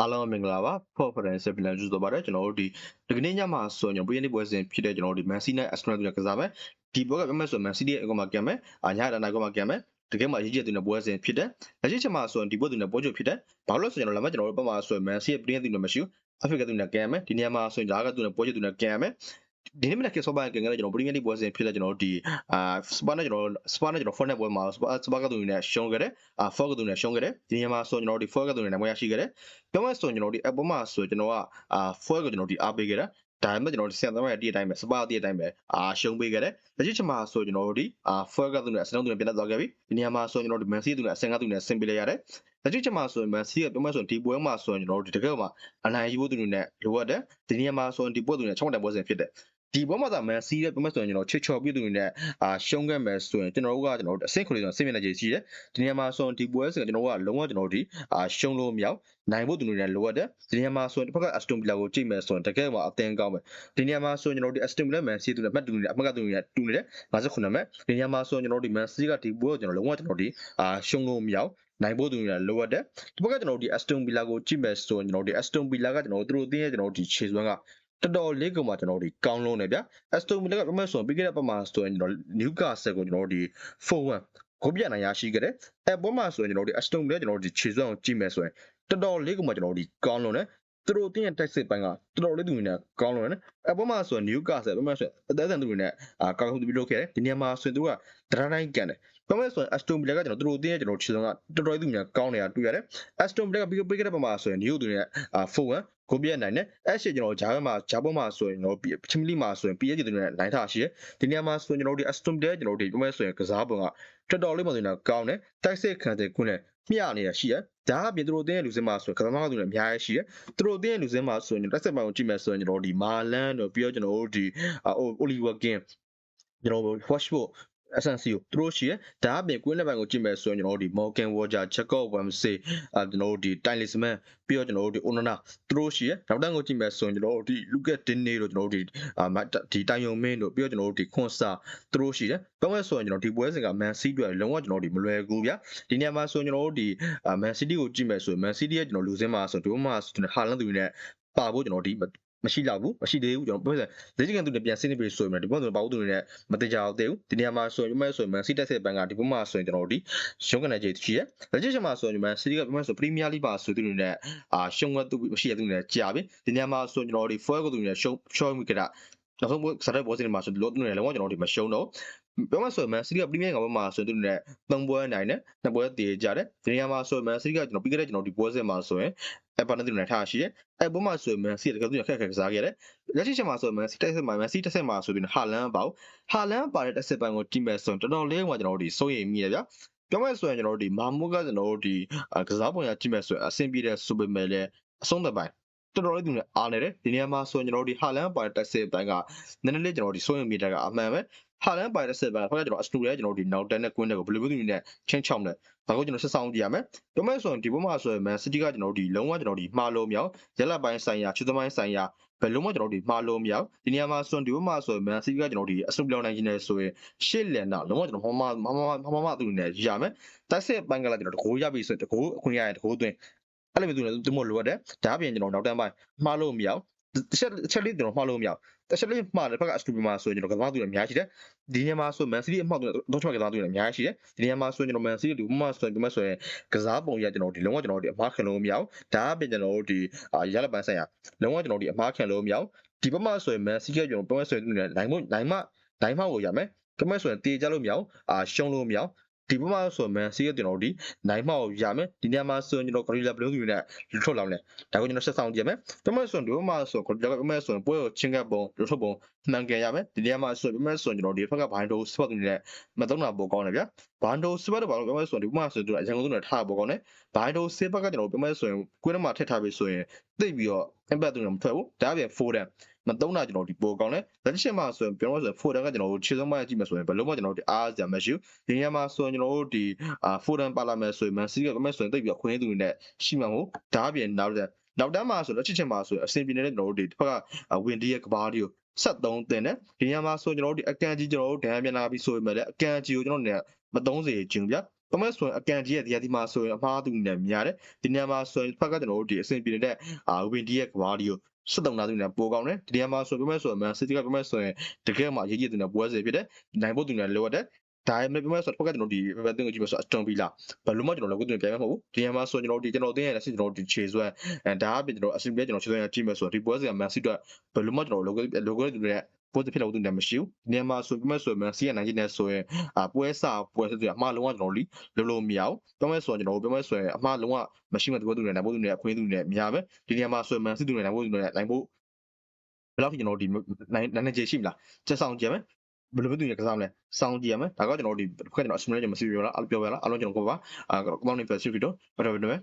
အားလုံးမင်္ဂလာပါဖော့ဖရန်ဆက်ပြန်ကြိုဆိုပါရစေကျွန်တော်တို့ဒီဒီကနေ့ညမှာဆိုရင်ပြည်နေပွဲစဉ်ဖြစ်တဲ့ကျွန်တော်တို့ဒီ Man City နဲ့ Arsenal တို့ကစားမယ်ဒီပွဲကပြောမယ်ဆိုရင် Man City ရဲ့အကောမှာကံမယ်အာညတာနာကောမှာကံမယ်တကယ်မှရေးချက်သူနဲ့ပွဲစဉ်ဖြစ်တယ်လက်ရှိချက်မှာဆိုရင်ဒီပွဲသူနဲ့ပွဲချုပ်ဖြစ်တယ်ဘာလို့လဲဆိုရင်ကျွန်တော်လည်းကျွန်တော်တို့ပတ်မှာဆိုရင် Man City ရဲ့ပြည်နေသူနဲ့မရှိဘူး Africa သူနဲ့ကံမယ်ဒီနေရာမှာဆိုရင်ဒါကသူနဲ့ပွဲချုပ်သူနဲ့ကံမယ် ဒီနေ့မနက်ကစောပိုင်းကငယ်ကျွန်တော်ပရီးမီယာလိပွဲစဉ်ဖြစ်တဲ့ကျွန်တော်ဒီအာစပါနဲ့ကျွန်တော်စပါနဲ့ကျွန်တော် fornet ပွဲမှာစပါစပါကသူနဲ့ရှုံးခဲ့တယ်အာ4ကသူနဲ့ရှုံးခဲ့တယ်ဒီနေရာမှာဆိုကျွန်တော်ဒီ4ကသူနဲ့ပွဲရရှိခဲ့တယ်ပြောမှဆိုကျွန်တော်ဒီအပေါ်မှာဆိုကျွန်တော်ကအာ4ကိုကျွန်တော်ဒီအားပေးခဲ့တာဒါပေမဲ့ကျွန်တော်ဒီဆန်သမားရဲ့တည့်အတိုင်းပဲစပါတည့်အတိုင်းပဲအာရှုံးပေးခဲ့တယ်လက်ရှိချက်မှာဆိုကျွန်တော်တို့ဒီအာ4ကသူနဲ့အစလုံးသူနဲ့ပြန်တက်သွားခဲ့ပြီဒီနေရာမှာဆိုကျွန်တော်ဒီ Man City သူနဲ့အဆင်ကသူနဲ့ဆင်ပေးလိုက်ရတယ်လက်ရှိချက်မှာဆိုရင် Man City ကပြောမှဆိုဒီပွဲမှာဆိုရင်ကျွန်တော်တို့ဒီတကယ်မှာအနိုင်ယူဖို့သူတွေနဲ့လိုအပ်တယ်ဒီနေရာမှာဆိုရင်ဒီပွဲသူနဲ့ချုံတဲ့ပွဲစဉ်ဖြစ်တယ် ဒီဘောမှာသာမန်စီးတဲ့ပြမဆိုရင်ကျွန်တော်ချစ်ချော်ပြသူတွေနဲ့အာရှုံးခဲ့မယ်ဆိုရင်ကျွန်တော်တို့ကကျွန်တော်တို့အဆင့်ခွေကျွန်တော်ဆင့်မြင့်နေကြရှိတယ်ဒီနေရာမှာဆိုရင်ဒီပွဲစဉ်ကျွန်တော်တို့ကလုံးဝကျွန်တော်တို့ဒီအာရှုံးလို့မရောက်နိုင်ဖို့သူတွေနဲ့လိုအပ်တယ်ဒီနေရာမှာဆိုရင်တစ်ဖက်က Aston Villa ကိုကြည့်မယ်ဆိုရင်တကယ်မှအသင်းကောင်းမယ်ဒီနေရာမှာဆိုရင်ကျွန်တော်တို့ဒီ Aston Villa Man City သူနဲ့မှတ်တူနေတယ်အမှတ်ကတူနေတယ်တူနေတယ်59မဲ့ဒီနေရာမှာဆိုရင်ကျွန်တော်တို့ဒီ Man City ကဒီပွဲကိုကျွန်တော်လုံးဝကျွန်တော်ဒီအာရှုံးလို့မရောက်နိုင်ဖို့သူတွေလိုအပ်တယ်ဒီဘက်ကကျွန်တော်တို့ဒီ Aston Villa ကိုကြည့်မယ်ဆိုရင်ကျွန်တော်တို့ဒီ Aston Villa ကကျွန်တော်တို့သူတို့အသင်းရဲ့ကျွန်တော်တို့ဒီခြေစွမ်းက တော်တော်လေးကမှကျွန်တော်တို့ဒီကောင်းလုံးနေဗျ Aston Villa ကပြမဲ့ဆိုရင်ပြီးခဲ့တဲ့ပတ်မှာဆိုရင်ကျွန်တော် Newcastle ကိုကျွန်တော်တို့ဒီ4-1ဂိုးပြနိုင်ရရှိခဲ့တယ်အဲပွဲမှာဆိုရင်ကျွန်တော်တို့ Aston Villa ကျွန်တော်တို့ဒီခြေစွမ်းကိုကြည့်မယ်ဆိုရင်တော်တော်လေးကမှကျွန်တော်တို့ဒီကောင်းလုံးနေသူတို့တင်းရဲ့တိုက်စစ်ပိုင်းကတော်တော်လေးသူတွေနဲ့ကောင်းလုံးနေအဲပွဲမှာဆိုရင် Newcastle ပြမဲ့ဆိုရင်အသက်အံသူတွေနဲ့အာကောင်းကောင်းပြီးလုပ်ခဲ့တယ်ဒီနေရာမှာဆိုရင်သူကဒရတိုင်းကန်တယ်ပြောမယ်ဆိုရင် Aston Villa ကကျွန်တော်တို့တင်းရဲ့ကျွန်တော်ခြေစွမ်းကတော်တော်လေးသူများကောင်းနေတာတွေ့ရတယ် Aston Villa ကပြီးပြီးခဲ့တဲ့ပတ်မှာဆိုရင် New သူတွေနဲ့အာ4-1 ကိုပြည့်နိုင်တယ်အဲ့ရှိကျွန်တော်ဂျာဘက်မှာဂျာဘက်မှာဆိုရင်ကျွန်တော်ချမီလီမှာဆိုရင် PSG တွေနဲ့လိုင်းထားရှိတယ်ဒီနေရာမှာဆိုရင်ကျွန်တော်တို့ဒီ Aston Villa ကျွန်တော်တို့ဒီပြောမယ်ဆိုရင်ကစားပုံကတော်တော်လေးမှဆိုရင်ကောင်းတယ်တိုက်စစ်ခံတဲ့ခွန်းနဲ့မျှနေရရှိရဒါအပြင်သူတို့အတင်းရဲ့လူစင်းမှာဆိုရင်ကစားသမားတွေနဲ့အများကြီးရှိတယ်သူတို့အတင်းရဲ့လူစင်းမှာဆိုရင်တိုက်စစ်ပိုင်းကိုကြည့်မယ်ဆိုရင်ကျွန်တော်တို့ဒီမာလန်တို့ပြီးတော့ကျွန်တော်တို့ဒီအိုလီဝါကင်ကျွန်တော်တို့ Washboard Asensio သူတို့ရှိရဒါအပြင်ကွင်းလက်ပိုင်းကိုကြည့်မယ်ဆိုရင်ကျွန်တော်တို့ဒီ Morgan Roger Jacob Ramsey အဲကျွန်တော်တို့ဒီ Talisman ပြီးတော့ကျွန်တော်တို့ဒီ Onana သူတို့ရှိရနောက်တန်းကိုကြည့်မယ်ဆိုရင်ကျွန်တော်တို့ဒီ Lucas Digne တို့ကျွန်တော်တို့ဒီအာဒီတိုင်ယုံမင်းတို့ပြီးတော့ကျွန်တော်တို့ဒီခွန်စာသူတို့ရှိတယ်ပြောမယ်ဆိုရင်ကျွန်တော်ဒီပွဲစဉ်က Man City တွေလုံးဝကျွန်တော်တို့ဒီမလွယ်ကူဗျာဒီနေရာမှာဆိုရင်ကျွန်တော်တို့ဒီ Man City ကိုကြည့်မယ်ဆိုရင် Man City ရဲ့ကျွန်တော်လူစင်းမှာဆိုဒီမှာဟာလန်သူတွေနဲ့ပါဖို့ကျွန်တော်ဒီ မရှိတော့ဘူးမရှိသေးဘူးကျွန်တော်ပြောတယ်လက်ရှိကန်သူတွေပြန်ဆင်းနေပြီဆိုရင်ဒီဘက်ဆိုပါဘူးသူတွေနဲ့မတကြအောင်သေးဘူးဒီနေရာမှာဆိုရင်မဲ့ဆိုရင် Man City တက်တဲ့ဘန်ကဒီဘက်မှာဆိုရင်ကျွန်တော်တို့ဒီရုံးကနေကြည့်ရှိရလက်ရှိချိန်မှာဆိုရင် Man City ကဘက်ဆို Premier League ပါဆိုသူတွေနဲ့အာရှုံးကသူမရှိရသူတွေနဲ့ကြာပြီဒီနေရာမှာဆိုရင်ကျွန်တော်တို့ဒီ foil ကိုသူတွေနဲ့ရှုံးရှော့မိကြတာ နောက်ဆုံးစားတဲ့ဘောစင်မှာဆိုလို့သူတွေလည်းလုံးဝကျွန်တော်တို့မရှုံးတော့ပြောမှဆိုရင် Man City က Premier ကဘက်မှာဆိုရင်သူတို့နဲ့၃ပွဲနိုင်တယ်နှစ်ပွဲတည်ကြတယ်ဒီနေရာမှာဆိုရင် Man City ကကျွန်တော်ပြီးခဲ့တဲ့ကျွန်တော်ဒီပွဲစဉ်မှာဆိုရင်အဲပါနေသူနဲ့ထားရှိတယ်အဲဘက်မှာဆိုရင် Man City တကယ်သူခက်ခက်ကစားခဲ့တယ်လက်ရှိချိန်မှာဆိုရင် Man City တက်ဆက်မှာ Man City တက်ဆက်မှာဆိုပြီးဟာလန်ပေါ့ဟာလန်ပါတဲ့တက်ဆက်ပိုင်းကိုတီးမဲ့ဆိုရင်တော်တော်လေးကကျွန်တော်တို့ဒီစိုးရိမ်မိရဗျာပြောမယ်ဆိုရင်ကျွန်တော်တို့ဒီမာမုကကျွန်တော်တို့ဒီကစားပုံရကြည့်မဲ့ဆိုရင်အဆင်ပြေတဲ့စူပာမဲလေအဆုံးသက်ပိုင်း တော်တော်လေးသူနဲ့အားနေတယ်ဒီနေရာမှာဆိုရင်ကျွန်တော်တို့ဒီဟာလန်ပါတဲ့တက်ဆက်ပိုင်းကနည်းနည်းလေးကျွန်တော်တို့ဒီစိုးရိမ်မိတဲ့ကအမှန်ပဲဟာလန်ပါတဲ့ဆက်ပိုင်းခေါင်းကကျွန်တော်အစတူရဲ့ကျွန်တော်တို့ဒီနောက်တန်းနဲ့ကွင်းတဲ့ကိုဘယ်လိုမျိုးသူနဲ့ချင်းချောင်းနဲ့ဒါကိုကျွန်တော်ဆက်ဆောင်ကြည့်ရမယ်။ပြောမယ်ဆိုရင်ဒီဘက်မှာဆိုရင် Man City ကကျွန်တော်တို့ဒီလုံးဝကျွန်တော်ဒီမှားလို့မရောက်ရက်လက်ပိုင်းဆိုင်ရာချူသမိုင်းဆိုင်ရာဘယ်လုံးဝကျွန်တော်တို့ဒီမှားလို့မရောက်ဒီနေရာမှာဆိုရင်ဒီဘက်မှာဆိုရင် Man City ကကျွန်တော်ဒီအဆုပ်ပြောင်းနိုင်ခြင်းနဲ့ဆိုရင်ရှစ်လန်တာလုံးဝကျွန်တော်မမမမမမသူနဲ့ရမယ်။တိုက်စစ်ပိုင်းကလည်းကျွန်တော်တကိုးရပြီဆိုရင်တကိုးအခွင့်ရရင်တကိုးသွင်း အဲ့လိုမျိုးသူနဲ့သူမလိုအပ်တယ်။ဒါအပြင်ကျွန်တော်နောက်တန်းပိုင်းမှားလို့မရောက်တစ်ချက်တစ်ချက်လေးကျွန်တော်မှားလို့မရတစ်ချက်လေးမှားတယ်ဘက်ကအစတူပီမှာဆိုရင်ကျွန်တော်ကစားသူတွေအများကြီးတယ်ဒီနေရာမှာဆို Man City အမှောက်တွေတော့ချောက်ကစားသူတွေအများကြီးရှိတယ်ဒီနေရာမှာဆိုရင်ကျွန်တော် Man City ဒီမှာဆိုရင်ဒီမှာဆိုရင်ကစားပုံရကျွန်တော်ဒီလုံးဝကျွန်တော်ဒီအမှားခံလို့မရဘူးဒါအပြင်ကျွန်တော်တို့ဒီရလက်ပန်းဆိုင်ရာလုံးဝကျွန်တော်ဒီအမှားခံလို့မရဘူးဒီဘက်မှာဆိုရင် Man City ကကျွန်တော်ပြောဆိုရင်နိုင်မနိုင်မနိုင်မကိုရမယ်ကမဲဆိုရင်တေးကြလို့မရအောင်အာရှုံးလို့မရအောင် ဒီဘက်မှာဆိုမန်စီးရဲ့ကျွန်တော်တို့ဒီနိုင်မောက်ရမယ်ဒီနေရာမှာဆိုရင်ကျွန်တော်ဂရီလာဘလူးတွေနဲ့လွတ်ထွက်လောင်းတယ်ဒါကိုကျွန်တော်ဆက်ဆောင်ကြည့်မယ်ဒီမှာဆိုရင်ဒီဘက်မှာဆိုဂရီလာဘက်ဆိုရင်ပွဲကိုချင်းကပ်ပုံလွတ်ထွက်ပုံမှန်ကန်ရမယ်ဒီနေရာမှာဆိုရင်ဒီမှာဆိုရင်ကျွန်တော်ဒီဘက်ကဘိုင်းဒိုစပတ်တွေနဲ့မသုံးတာပိုကောင်းတယ်ဗျာ ဘိုင်းဒိုစပတ်တော့ဘာလို့ပြောမလဲဆိုရင်ဒီမှာဆိုရင်သူအရန်ကုန်သူနဲ့ထားပိုကောင်းတယ်ဘိုင်းဒိုစေးဘက်ကကျွန်တော်ပြောမလဲဆိုရင်ကွင်းထဲမှာထည့်ထားပြီးဆိုရင်သိပြီးတော့ impact တွေမထွက်ဘူးဒါအပြင် foreign မသုံးတာကျွန်တော်ဒီပိုကောင်းတယ်လက်ရှိမှာဆိုရင်ပြောလို့ဆိုရင် foreign ကကျွန်တော်တို့ခြေဆုံးမကြည့်မယ်ဆိုရင်ဘယ်လို့မှကျွန်တော်တို့အားစရာမရှိဘူးဒီနေရာမှာဆိုရင်ကျွန်တော်တို့ဒီအာ foreign ပါလာမယ်ဆိုရင် man city ကကမဲ့ဆိုရင်သိပြီးတော့ခွင့်သူတွေနဲ့ရှိမှာမဟုတ်ဒါအပြင်နောက်တဲ့နောက်တန်းမှာဆိုလက်ချစ်ချင်မှာဆိုရင်အဆင်ပြေနေတဲ့ကျွန်တော်တို့ဒီတစ်ဖက်ကဝင်ဒီရဲ့ကဘာဒီကို ဆက်သုံးတင်တယ်ဒီညမှာဆိုကျွန်တော်တို့ဒီအကန်ကြီးကျွန်တော်တို့ဒဏ်ပြန်လာပြီးဆိုရင်လည်းအကန်ကြီးကိုကျွန်တော်တို့မသုံးစေချင်ဗျာဘာမှဆိုရင်အကန်ကြီးရဲ့ဒီဒီမှာဆိုရင်အမှားသူနဲ့များတယ်ဒီနေရာမှာဆိုရင်ဖက်ကကျွန်တော်တို့ဒီအဆင်ပြေတဲ့အာဝင်ဒီရဲ့ကဘာဒီကို73နာသူနဲ့ပိုကောင်းတယ်ဒီနေရာမှာဆိုပြမဲ့ဆိုရင်မန်စီးတီးကပြမဲ့ဆိုရင်တကယ်မှအရေးကြီးတဲ့ပွဲစဉ်ဖြစ်တယ်နိုင်ဖို့သူနဲ့လိုအပ်တယ် ဒါပေမဲ့ပြမဲ့ဆိုတော့ဖက်ကကျွန်တော်ဒီဘက်တင်ကိုကြည့်မဲ့ဆိုအတွန်ပြီးလားဘယ်လိုမှကျွန်တော်လည်းကိုယ်တင်ပြမဲ့မဟုတ်ဘူးဒီနေရာမှာဆိုကျွန်တော်ဒီကျွန်တော်တင်ရတဲ့ကျွန်တော်ဒီခြေဆွဲအဲဒါအပြင်ကျွန်တော်အဆင်ပြေကျွန်တော်ခြေဆွဲရကြည့်မဲ့ဆိုတော့ဒီပွဲစဉ်ကမန်စီးတော့ဘယ်လိုမှကျွန်တော် logo logo တွေနဲ့ပွဲတစ်ဖြစ်လို့သူနဲ့မရှိဘူးဒီနေရာမှာဆိုပြမဲ့ဆိုရင်မန်စီးကနိုင်နေဆိုရင်အာပွဲစာပွဲစစ်တွေအမှားလုံးဝကျွန်တော်လီလုံးလုံးမရဘူးပြမဲ့ဆိုရင်ကျွန်တော်ပြမဲ့ဆိုရင်အမှားလုံးဝမရှိမှတပွဲသူနဲ့နိုင်ဖို့သူနဲ့အခွင့်သူနဲ့များပဲဒီနေရာမှာဆိုရင်မန်စီးသူနဲ့နိုင်ဖို့သူနဲ့နိုင်ဖို့ဘယ်လောက်ထိကျွန်တော်ဒီနိုင်နိုင်ကြရှိမလားချက်ဆောင်ကြမယ် ဘယ်လိုမျိုးသူရကစားမလဲစောင်းကြည့်ရမယ်ဒါကကျွန်တော်ဒီခက်ကျွန်တော်အစမလေးကျွန်တော်မစီပြောလားအပြောပြလားအလုံးကျွန်တော်ကိုပါအာကောင်းနေပြစီဗီဒီယိုဘာလို့လဲ